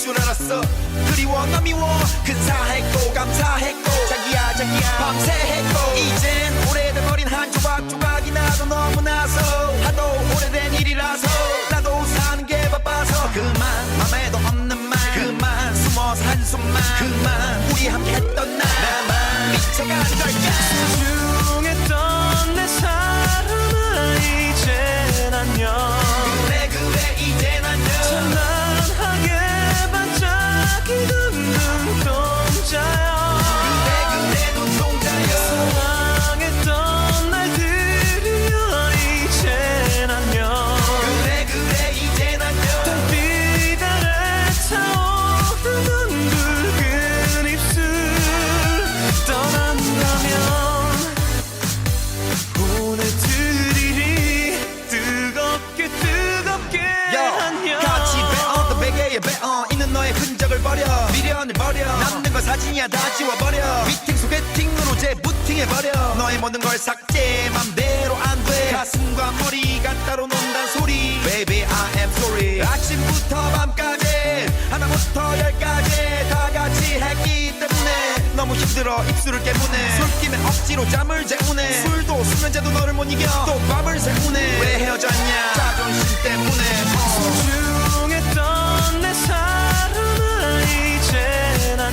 줄 알았어. 그리워 나 미워. 근사했고 감사했고 자기야 자기야. 밤새 했고 이젠 오래된 어린 한 조각 조각이 나도 너무나서. 하도 오래된 일이라서. 나도 사는 게 바빠서. 그만 맘에도 없는 말. 그만 숨어서 한숨만. 그만 우리 함께 했던 날. 나만 미쳐가는 걸까 사진이야. 다 지워버려. 미팅 소개팅으로 재부팅해버려. 너의 모든 걸 삭제 맘대로 안 돼. 가슴과 머리가 따로 논단 소리. Baby I am sorry. 아침부터 밤까지 하나부터 열까지 다 같이 했기 때문에 너무 힘들어 입술을 깨무네. 술김에 억지로 잠을 재우네. 술도 수면제도 너를 못 이겨. 또 밤을 새우네. 왜 헤어졌냐? 자존심 때문에. 어.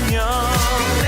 이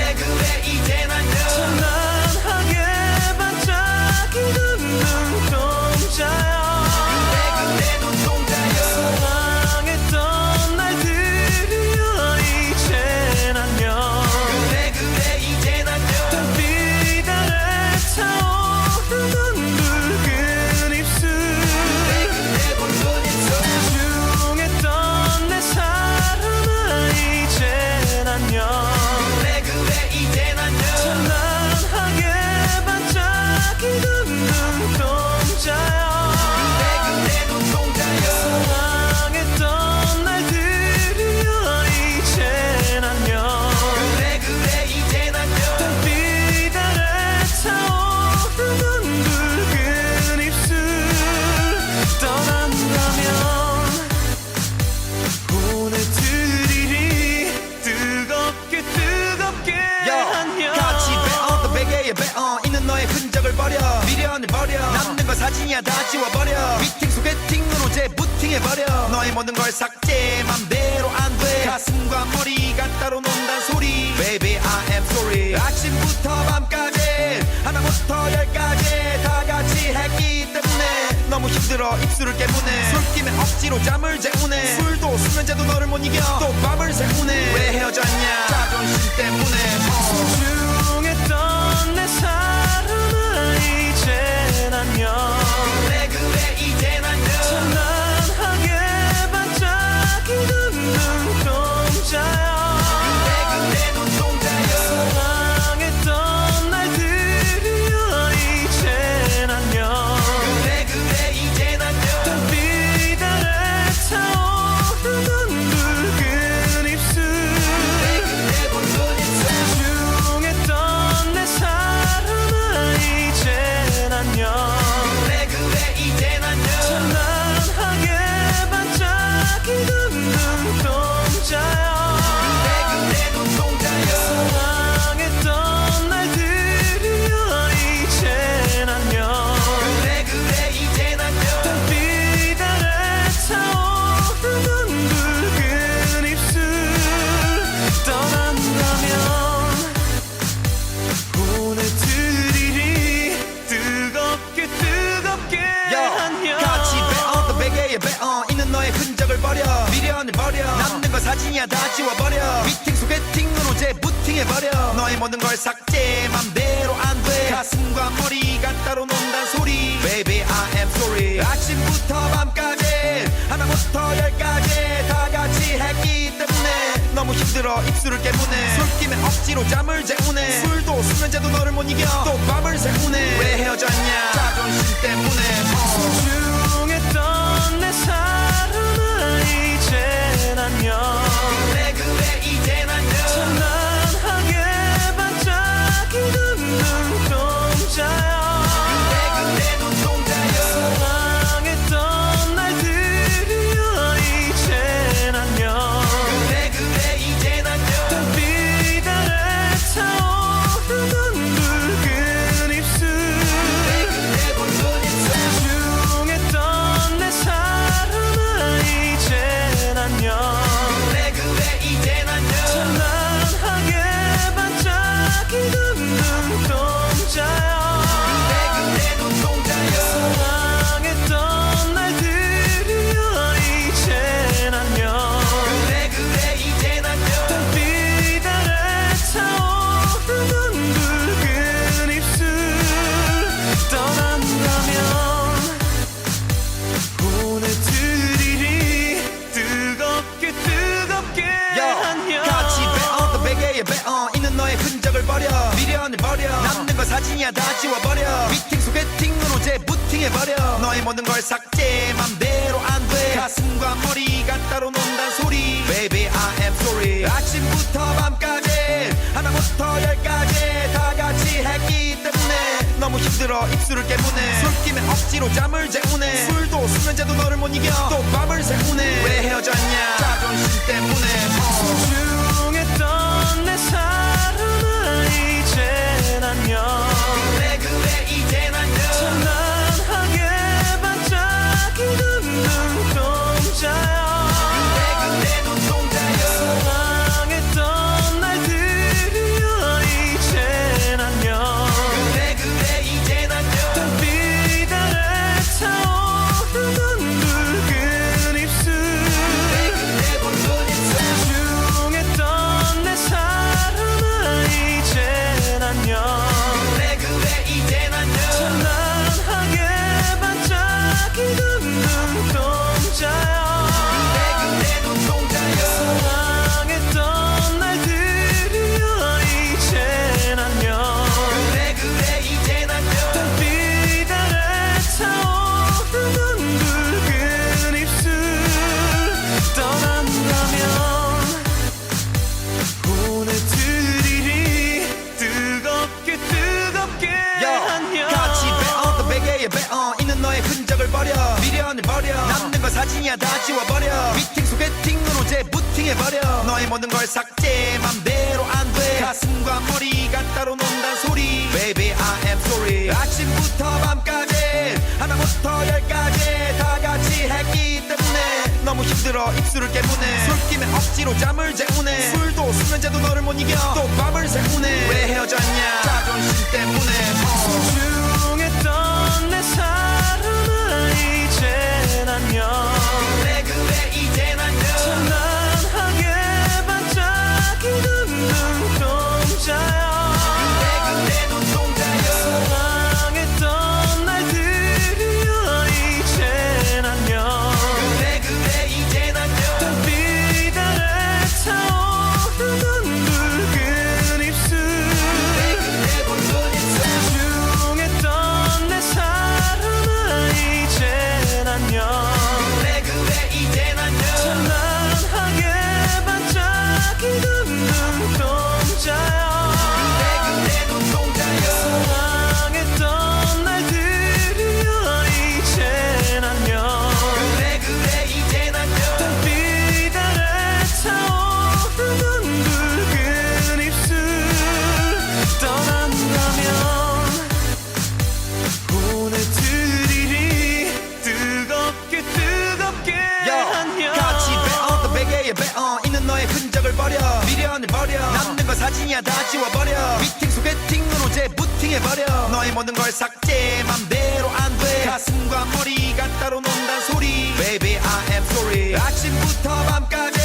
사진이야 다 지워버려. 미팅 소개팅으로 재부팅해버려. 너의 모든 걸 삭제 맘대로 안돼. 가슴과 머리가 따로 논단 소리. Baby I am sorry. 아침부터 밤까지 하나부터 열까지 다 같이 했기 때문에 너무 힘들어 입술을 깨무네. 술김에 억지로 잠을 재우네. 술도 수면제도 너를 못 이겨. 또 밤을 새우네 배어 있는 너의 흔적을 버려. 미련을 버려. 남는 건 사진이야. 다 지워버려. 미팅 소개팅으로 재부팅해버려. 너의 모든 걸 삭제. 맘대로 안 돼. 가슴과 머리가 따로 논단 소리. Baby I am sorry. 아침부터 밤까지 하나부터 열까지 다 같이 했기 때문에 너무 힘들어 입술을 깨무네. 술김에 억지로 잠을 재우네. 술도 수면제도 너를 못 이겨. 또 밤을 새우네. 왜 헤어졌냐? 자존심 때문에. 어. 모든 걸 삭제. 맘대로 안 돼. 가슴과 머리가 따로 논단 소리. Baby I am sorry. 아침부터 밤까지 하나부터 열까지 다 같이 했기 때문에 너무 힘들어 입술을 깨무네. 술김에 억지로 잠을 재우네. 술도 수면제도 너를 못 이겨 또 밤을 새우네. 왜 헤어졌냐? 자존심 때문에 버려. 미련을 버려. 남는 건 사진이야. 다 지워버려. 미팅 소개팅으로 재부팅해버려. 너의 모든 걸 삭제. 맘대로 안 돼. 가슴과 머리가 따로 논단 소리. Baby I am sorry. 아침부터 밤까지 하나부터 열까지 다 같이 했기 때문에 너무 힘들어 입술을 깨무네. 술김에 억지로 잠을 재우네. 술도 수면제도 너를 못 이겨. 또 밤을 새우네 사진이야. 다 지워버려. 미팅 소개팅으로 재부팅해버려. 너의 모든 걸 삭제 맘대로 안돼. 가슴과 머리가 따로 논단 소리. Baby I am sorry. 아침부터 밤까지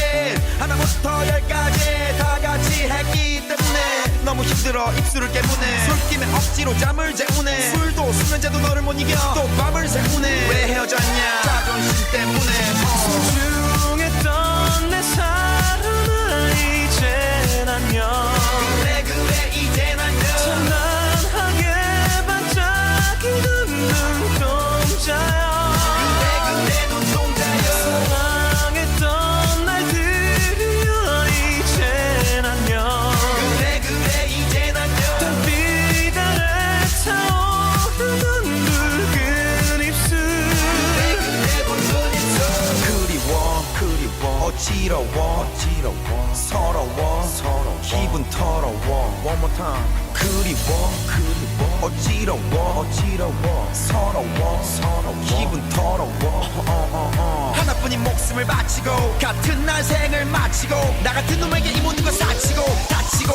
하나부터 열까지 다 같이 했기 때문에 너무 힘들어 입술을 깨무네. 술김에 억지로 잠을 재우네. 술도 수면제도 너를 못 이겨. 또 밤을 새우네. 왜 헤어졌냐? 자존심 때문에. 어. 지러워 어지러워. 서러워 서러워. 기분 더러워. One more time. 그리워 그리워. 어지러워 어지러워. 서러워 서러워. 기분 더러워. 어, 어, 어. 하나뿐인 목숨을 바치고 같은 날 생을 마치고 나 같은 놈에게 이 모든 걸 사치고 다치고